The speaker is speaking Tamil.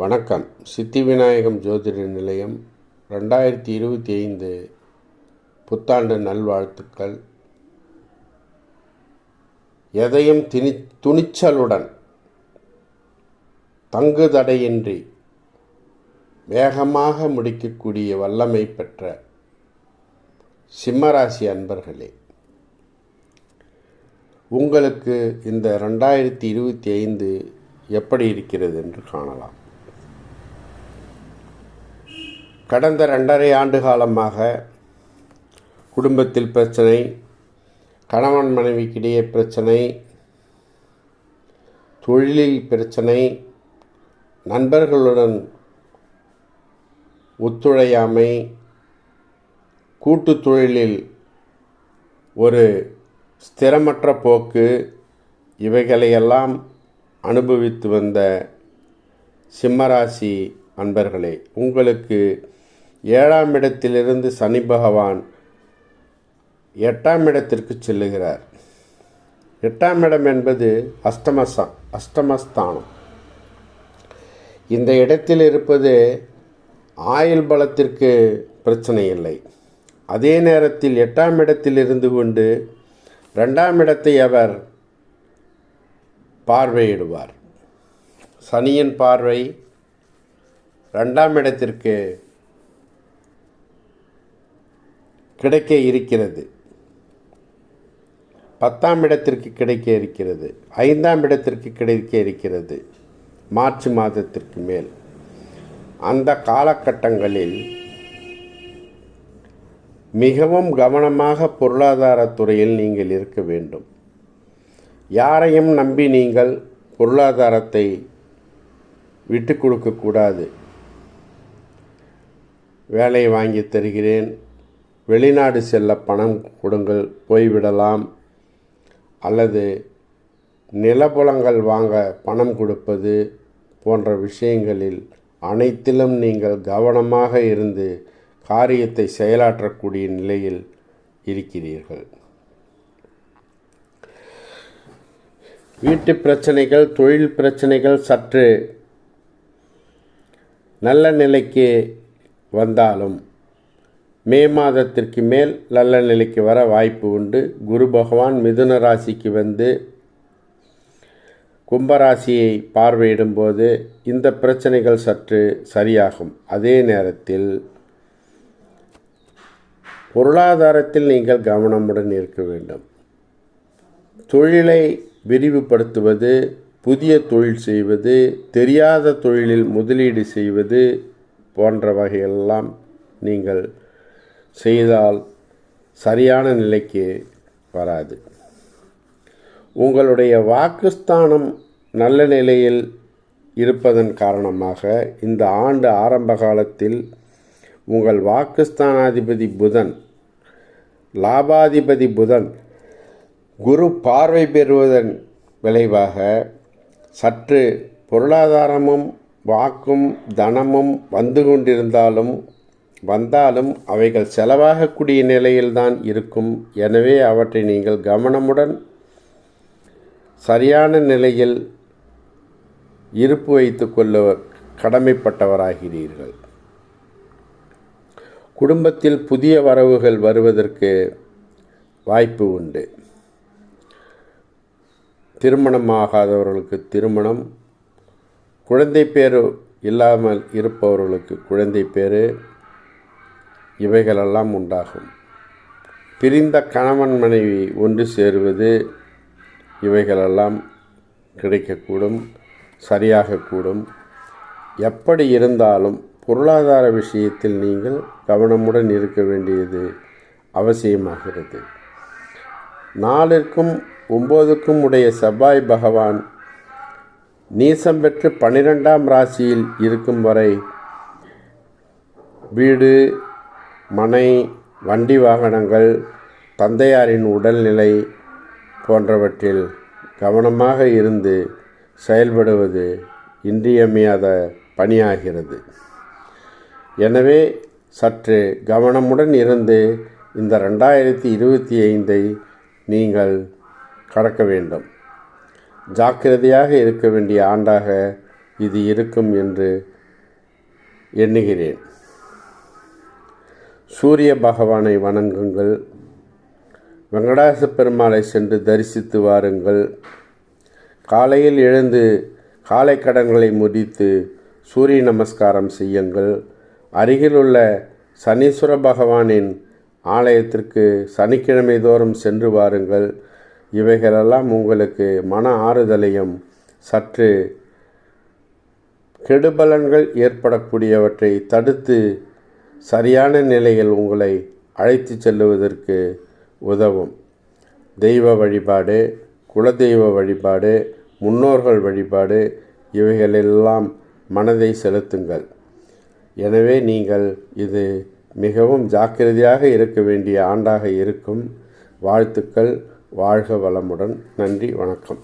வணக்கம். சித்தி விநாயகம் ஜோதிட நிலையம் ரெண்டாயிரத்தி இருபத்தி ஐந்து புத்தாண்டு நல்வாழ்த்துக்கள். எதையும் திணி துணிச்சலுடன் தங்குதடையின்றி வேகமாக முடிக்கக்கூடிய வல்லமை பெற்ற சிம்மராசி அன்பர்களே உங்களுக்கு இந்த ரெண்டாயிரத்தி இருபத்தி ஐந்து எப்படி இருக்கிறது என்று காணலாம். கடந்த ரெண்டரை ஆண்டு காலமாக குடும்பத்தில் பிரச்சனை கணவன் மனைவிக்கிடையே பிரச்சனை தொழிலில் பிரச்சனை நண்பர்களுடன் ஒத்துழையாமை கூட்டு தொழிலில் ஒரு ஸ்திரமற்ற போக்கு இவைகளையெல்லாம் அனுபவித்து வந்த சிம்மராசி அன்பர்களே உங்களுக்கு ஏழாம் இடத்திலிருந்து சனி பகவான் எட்டாம் இடத்திற்கு செல்லுகிறார். எட்டாம் இடம் என்பது அஷ்டமச அஷ்டமஸ்தானம். இந்த இடத்தில் இருப்பது ஆயுள் பலத்திற்கு பிரச்சனை இல்லை. அதே நேரத்தில் எட்டாம் இடத்தில் இருந்து கொண்டு ரெண்டாம் இடத்தை அவர் பார்வையிடுவார். சனியின் பார்வை ரெண்டாம் இடத்திற்கு கிடைக்க இருக்கிறது. பத்தாம் இடத்திற்கு கிடைக்க இருக்கிறது. ஐந்தாம் இடத்திற்கு கிடைக்க இருக்கிறது. மார்ச் மாதத்திற்கு மேல். அந்த காலகட்டங்களில் மிகவும் கவனமாக பொருளாதாரத்துறையில் நீங்கள் இருக்க வேண்டும். யாரையும் நம்பி நீங்கள் பொருளாதாரத்தை விட்டு கொடுக்கக்கூடாது வேலை வாங்கி தருகிறேன் வெளிநாடு செல்ல பணம் கொடுங்கள் போய்விடலாம். அல்லது நிலப்புலங்கள் வாங்க பணம் கொடுப்பது போன்ற விஷயங்களில் அனைத்திலும் நீங்கள் கவனமாக இருந்து காரியத்தை செயலாற்றக்கூடிய நிலையில் இருக்கிறீர்கள். வீட்டு பிரச்சனைகள் தொழில் பிரச்சனைகள் சற்று நல்ல நிலைக்கு வந்தாலும் மே மாதத்திற்கு மேல் நல்ல நிலைக்கு வர வாய்ப்பு உண்டு. குரு பகவான் மிதுன ராசிக்கு வந்து கும்பராசியை பார்வையிடும்போது இந்த பிரச்சனைகள் சற்று சரியாகும். அதே நேரத்தில் பொருளாதாரத்தில் நீங்கள் கவனமுடன் இருக்க வேண்டும். தொழிலை விரிவுபடுத்துவது புதிய தொழில் செய்வது தெரியாத தொழிலில் முதலீடு செய்வது போன்ற வகையெல்லாம் நீங்கள் செய்தால் சரியான நிலைக்கு வராது. உங்களுடைய வாக்குஸ்தானம் நல்ல நிலையில் இருப்பதன் காரணமாக இந்த ஆண்டு ஆரம்ப காலத்தில் உங்கள் வாக்குஸ்தானாதிபதி புதன் லாபாதிபதி புதன் குரு பார்வை பெறுவதன் விளைவாக சற்று பொருளாதாரமும் வாக்கும் தனமும் வந்து கொண்டிருந்தாலும் வந்தாலும் அவைகள் செலவாகக்கூடிய நிலையில்தான் இருக்கும். எனவே அவற்றை நீங்கள் கவனமுடன் சரியான நிலையில் இருப்பு வைத்து கொள்ள கடமைப்பட்டவராகிறீர்கள். குடும்பத்தில் புதிய வரவுகள் வருவதற்கு வாய்ப்பு உண்டு. திருமணமாகாதவர்களுக்கு திருமணம் குழந்தை பேரு இல்லாமல் இருப்பவர்களுக்கு குழந்தை பேரு இவைகளெல்லாம் உண்டாகும். பிரிந்த கணவன் மனைவி ஒன்று சேருவது இவைகளெல்லாம் கிடைக்கக்கூடும் சரியாகக்கூடும். எப்படி இருந்தாலும் பொருளாதார விஷயத்தில் நீங்கள் கவனமுடன் இருக்க வேண்டியது அவசியமாகிறது. நாலிற்கும் ஒம்போதுக்கும் உடைய செவ்வாய் பகவான் நீசம் பெற்று பன்னிரெண்டாம் ராசியில் இருக்கும் வரை வீடு மனை வண்டி வாகனங்கள் தந்தையாரின் உடல்நிலை போன்றவற்றில் கவனமாக இருந்து செயல்படுவது இன்றியமையாத பணியாகிறது. எனவே சற்று கவனமுடன் இருந்து இந்த ரெண்டாயிரத்தி இருபத்தி ஐந்தை நீங்கள் கடக்க வேண்டும். ஜாக்கிரதையாக இருக்க வேண்டிய ஆண்டாக இது இருக்கும் என்று எண்ணுகிறேன். சூரிய பகவானை வணங்குங்கள். வெங்கடாச பெருமாளை சென்று தரிசித்து வாருங்கள். காலையில் எழுந்து காலை கடன்களை முடித்து சூரிய நமஸ்காரம் செய்யுங்கள். அருகிலுள்ள சனீஸ்வர பகவானின் ஆலயத்திற்கு சனிக்கிழமை தோறும் சென்று வாருங்கள். இவைகளெல்லாம் உங்களுக்கு மன ஆறுதலையும் சற்று கெடுபலன்கள் ஏற்படக்கூடியவற்றை தடுத்து சரியான நிலையில் உங்களை அழைத்து செல்லுவதற்கு உதவும். தெய்வ வழிபாடு குலதெய்வ வழிபாடு முன்னோர்கள் வழிபாடு இவைகளெல்லாம் மனதை செலுத்துங்கள். எனவே நீங்கள் இது மிகவும் ஜாக்கிரதையாக இருக்க வேண்டிய ஆண்டாக இருக்கும். வாழ்த்துக்கள் வாழ்க வளமுடன். நன்றி வணக்கம்.